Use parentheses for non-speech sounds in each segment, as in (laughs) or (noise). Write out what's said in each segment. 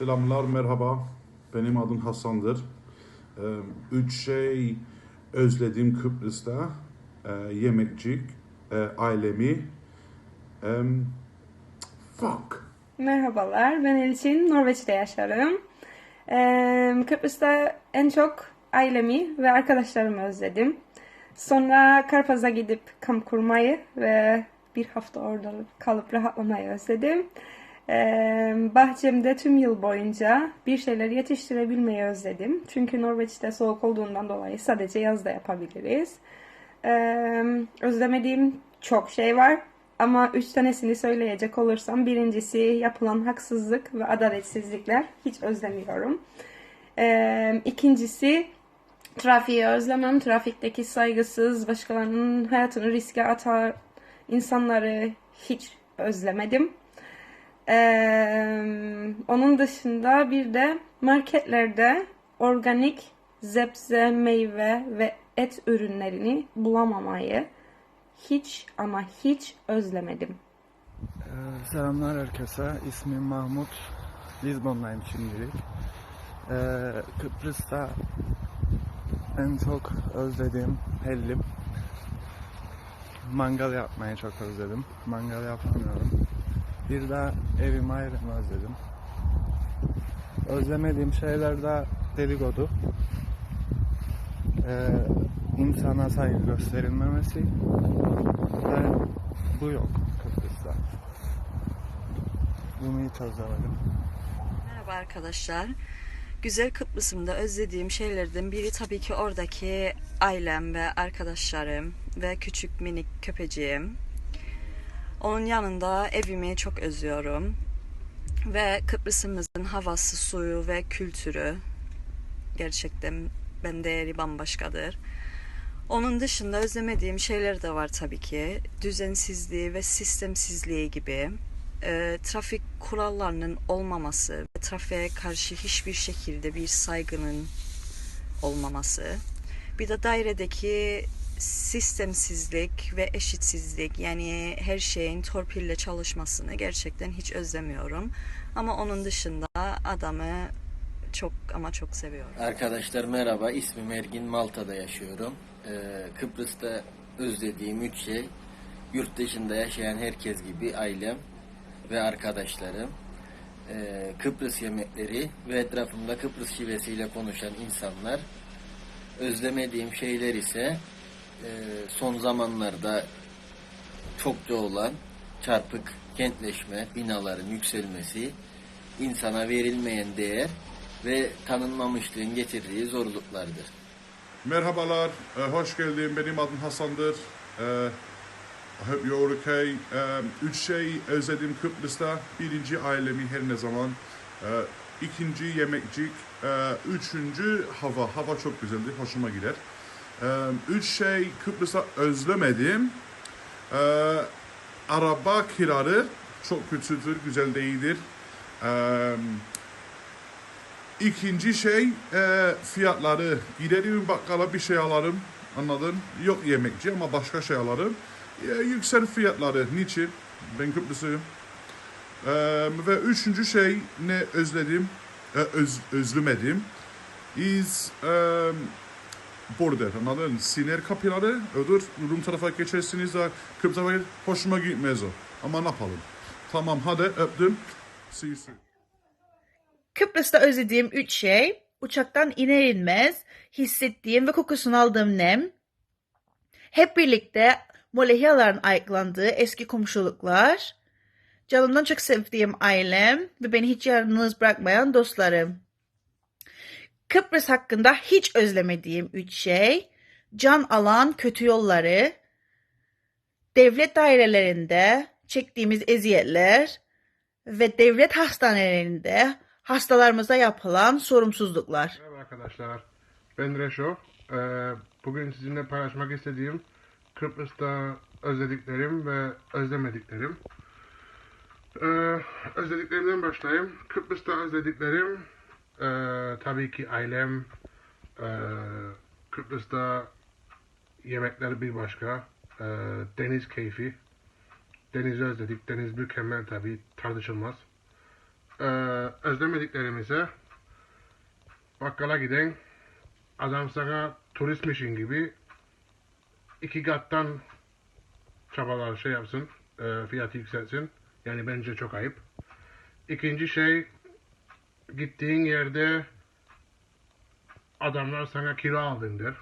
Selamlar, merhaba. Benim adım Hasan'dır. Ee, Üç şey özledim Kıbrıs'ta. Ee, Yemekcik, e, ailemi. Em, Fuck. Merhabalar, ben Elçin, Norveç'te yaşarım. Kıbrıs'ta en çok ailemi ve arkadaşlarımı özledim. Sonra Karpaz'a gidip kamp kurmayı ve bir hafta orada kalıp rahatlamayı özledim. Bahçemde tüm yıl boyunca bir şeyler yetiştirebilmeyi özledim. Çünkü Norveç'te soğuk olduğundan dolayı sadece yazda yapabiliriz. Özlemediğim çok şey var. Ama üç tanesini söyleyecek olursam birincisi yapılan haksızlık ve adaletsizlikler hiç özlemiyorum. İkincisi trafiği özlemem. Trafikteki saygısız, başkalarının hayatını riske atan insanları hiç özlemedim. Ee, onun dışında bir de marketlerde organik zebze, meyve ve et ürünlerini bulamamayı hiç ama hiç özlemedim. Ee, Selamlar herkese. İsmim Mahmut. Lizbon'dayım şimdilik. Ee, Kıbrıs'ta en çok özlediğim hellim. Mangal yapmayı çok özledim. Mangal yapamıyorum. Bir de evim ayrımı özledim. Özlemediğim şeyler de dedikodu. Ee, insana saygı gösterilmemesi. Ve bu yok Kıbrıs'ta. Bunu hiç özlemedim. Merhaba arkadaşlar. Güzel Kıbrıs'ımda özlediğim şeylerden biri tabii ki oradaki ailem ve arkadaşlarım ve küçük minik köpeceğim. Onun yanında evimi çok özlüyorum. Ve Kıbrıs'ımızın havası, suyu ve kültürü gerçekten ben değeri bambaşkadır. Onun dışında özlemediğim şeyler de var tabii ki. Düzensizliği ve sistemsizliği gibi. E, trafik kurallarının olmaması ve trafiğe karşı hiçbir şekilde bir saygının olmaması. Bir de dairedeki sistemsizlik ve eşitsizlik yani her şeyin torpille çalışmasını gerçekten hiç özlemiyorum. Ama onun dışında adamı çok ama çok seviyorum. Arkadaşlar merhaba, ismim Ergin, Malta'da yaşıyorum. Ee, Kıbrıs'ta özlediğim üç şey, yurt dışında yaşayan herkes gibi ailem ve arkadaşlarım. Ee, Kıbrıs yemekleri ve etrafımda Kıbrıs şivesiyle konuşan insanlar. Özlemediğim şeyler ise son zamanlarda çokça olan çarpık kentleşme, binaların yükselmesi, insana verilmeyen değer ve tanınmamışlığın getirdiği zorluklardır. Merhabalar, e, hoş geldin. Benim adım Hasan'dır. E, I hope you're okay. E, Üç şey özledim Kıbrıs'ta. Birinci ailemi her ne zaman. E, ikinci yemekcik. E, Üçüncü hava. Hava çok güzeldi, hoşuma gider. Üç şey Kıbrıs'ta özlemedim. E, Araba kiraları çok kötüdür, güzel değildir. E, İkinci şey e, fiyatları. Giderim bakkala bir şey alırım. Anladın? Yok yemekçi ama başka şey alırım. E, yüksek fiyatları. Niçin? Ben Kıbrıslıyım. E, ve üçüncü şey ne özledim, e, öz, özlemedim. Is e, border. Anladın? Siner kapıları. Ödür. Rum tarafa geçersiniz de Kıbrıs tarafa hoşuma gitmez o. Ama ne yapalım? Tamam hadi öptüm. See you soon. Kıbrıs'ta özlediğim üç şey, uçaktan iner inmez hissettiğim ve kokusunu aldığım nem, hep birlikte molehiyaların ayıklandığı eski komşuluklar, canımdan çok sevdiğim ailem ve beni hiç yalnız bırakmayan dostlarım. Kıbrıs hakkında hiç özlemediğim üç şey, can alan kötü yolları, devlet dairelerinde çektiğimiz eziyetler ve devlet hastanelerinde hastalarımıza yapılan sorumsuzluklar. Merhaba arkadaşlar. Ben Reşo. Ee, bugün sizinle paylaşmak istediğim Kıbrıs'ta özlediklerim ve özlemediklerim. Ee, özlediklerimden başlayayım. Kıbrıs'ta özlediklerim ee, tabii ki ailem. Ee, Kıbrıs'ta yemekler bir başka. Ee, deniz keyfi. Denizi özledik. Deniz mükemmel tabii. Tartışılmaz. Ee, özlemediklerim ise bakkala giden adam sana turistmişin gibi iki kattan çabalar şey yapsın, e, fiyatı yükseltsin. Yani bence çok ayıp. İkinci şey, gittiğin yerde adamlar sana kilo aldın der.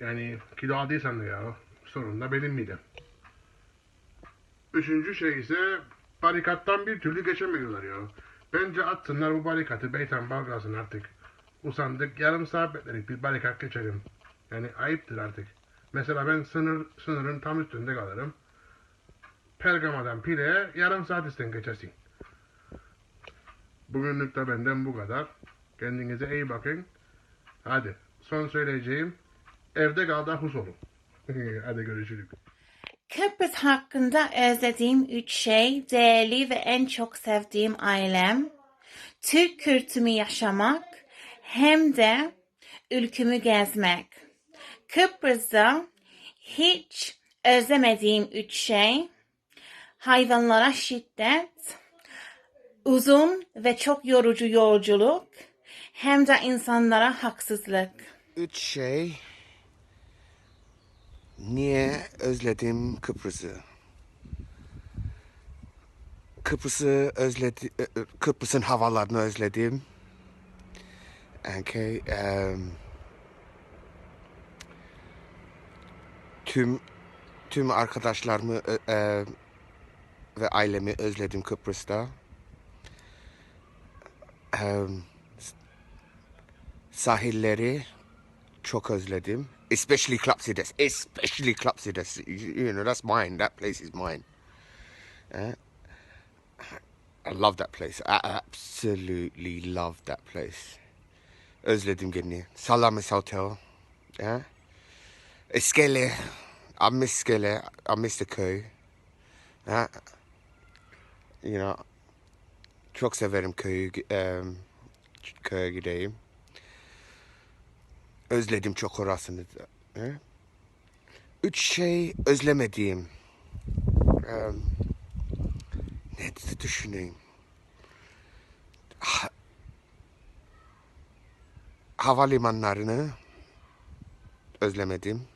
Yani kilo aldıysan da ya, sorun da benim midem. Üçüncü şey ise barikattan bir türlü geçemiyorlar ya. Bence atsınlar bu barikatı Beytan Balgaz'ın artık. Usandık yarım saat bekledik bir barikat geçelim. Yani ayıptır artık. Mesela ben sınır sınırın tam üstünde kalırım. Pergama'dan Pire'ye yarım saat isten geçersin. Bugünlük de benden bu kadar. Kendinize iyi bakın. Hadi son söyleyeceğim. Evde kal da hus olun. (laughs) Hadi görüşürüz. Kıbrıs hakkında özlediğim üç şey, değerli ve en çok sevdiğim ailem, Türk kültürümü yaşamak, hem de ülkümü gezmek. Kıbrıs'ta hiç özlemediğim üç şey, hayvanlara şiddet, uzun ve çok yorucu yolculuk, hem de insanlara haksızlık. Üç şey. Niye özledim Kıbrıs'ı? Kıbrıs'ı özledi, e, e, Kıbrıs'ın havalarını özledim. Okay, em, tüm tüm arkadaşlarımı e, e, ve ailemi özledim Kıbrıs'ta. Em, sahilleri çok özledim. Especially Klapsides. Especially Klapsides. You, you know, that's mine. That place is mine. Eh? I love that place. I absolutely love that place. Özledim gene. Salamis Hotel. Yeah? Iskele. I miss Skele. I miss the köy. Yeah? You know, çok severim köyü. Um, köye gideyim. Özledim çok orasını da. Üç şey özlemediğim. Eee, ne düşüneyim? Ha, havalimanlarını özlemedim.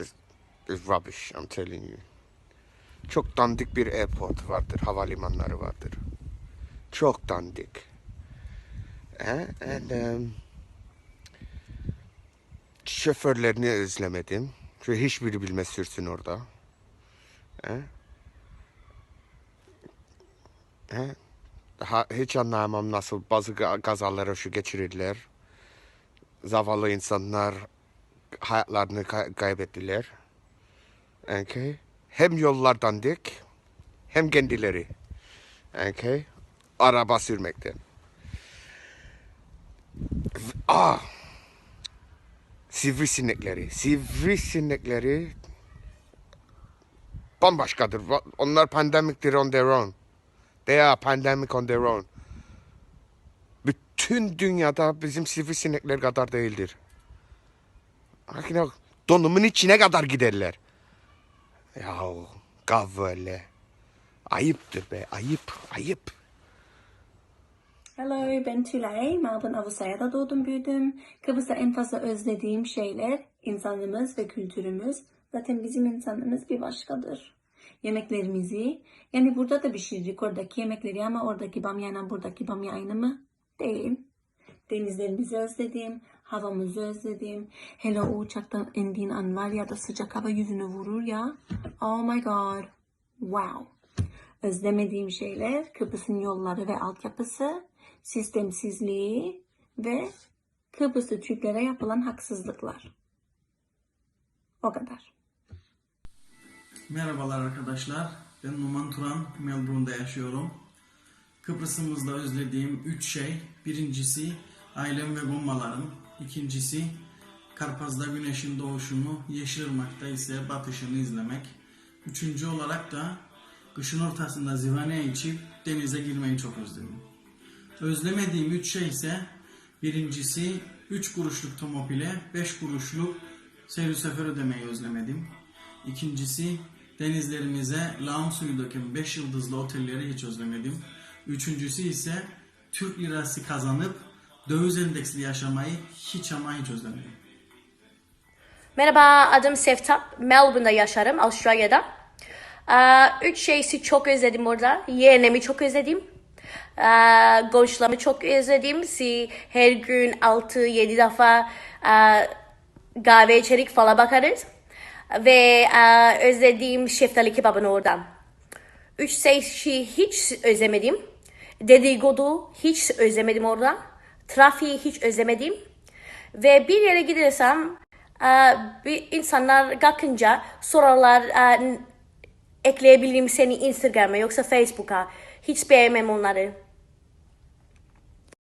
It's, it's rubbish, I'm telling you. Çok dandik bir airport vardır, havalimanları vardır. Çok dandik. And, um, şoförlerini özlemedim. Çünkü hiçbiri bilmez sürsün orada. Eh? Eh? Ha, hiç anlayamam nasıl bazı kazaları şu geçirirler. Zavallı insanlar hayatlarını kay- kaybettiler. Okay. Hem yollar dandik hem kendileri. Okay. Araba sürmekten. Ah! Sivrisinekleri. Sivrisinekleri bambaşkadır. Onlar pandemiktir on their own. They are pandemic on their own. Bütün dünyada bizim sivrisinekler kadar değildir. Lakin donumun içine kadar giderler. Yahu böyle. Ayıptır be, ayıp, ayıp. Hello, ben Tülay. Melbourne Avusaya'da doğdum büyüdüm. Kıbrıs'ta en fazla özlediğim şeyler insanımız ve kültürümüz. Zaten bizim insanımız bir başkadır. Yemeklerimizi, yani burada da pişirdik oradaki yemekleri ama oradaki bamyayla buradaki bamya aynı mı? Değil. Denizlerimizi özledim, havamızı özledim. Hele o uçaktan indiğin an var ya da sıcak hava yüzüne vurur ya. Oh my god. Wow. Özlemediğim şeyler Kıbrıs'ın yolları ve altyapısı, sistemsizliği ve Kıbrıslı Türklere yapılan haksızlıklar. O kadar. Merhabalar arkadaşlar. Ben Numan Turan, Melbourne'da yaşıyorum. Kıbrıs'ımızda özlediğim üç şey. Birincisi ailem ve bombalarım. İkincisi Karpaz'da güneşin doğuşunu, Yeşilırmak'ta ise batışını izlemek. Üçüncü olarak da kışın ortasında zivane içip denize girmeyi çok özledim. Özlemediğim üç şey ise birincisi 3 kuruşluk tomopile 5 kuruşluk seyir sefer ödemeyi özlemedim. İkincisi denizlerimize lağım suyu döken 5 yıldızlı otelleri hiç özlemedim. Üçüncüsü ise Türk lirası kazanıp döviz endeksli yaşamayı hiç ama hiç özlemedim. Merhaba, adım Seftap. Melbourne'da yaşarım, Avustralya'da. Aa, üç şeysi çok özledim orada. Yeğenimi çok özledim. Aa, Komşularımı çok özledim. Si her gün 6-7 defa aa, kahve içerik falan bakarız. Ve aa, özlediğim şeftali kebabını oradan. Üç şeyi hiç özlemedim. Dedikodu hiç özlemedim orada. Trafiği hiç özlemedim. Ve bir yere gidersem e, bir insanlar kalkınca sorarlar e, ekleyebilirim seni Instagram'a yoksa Facebook'a. Hiç beğenmem onları.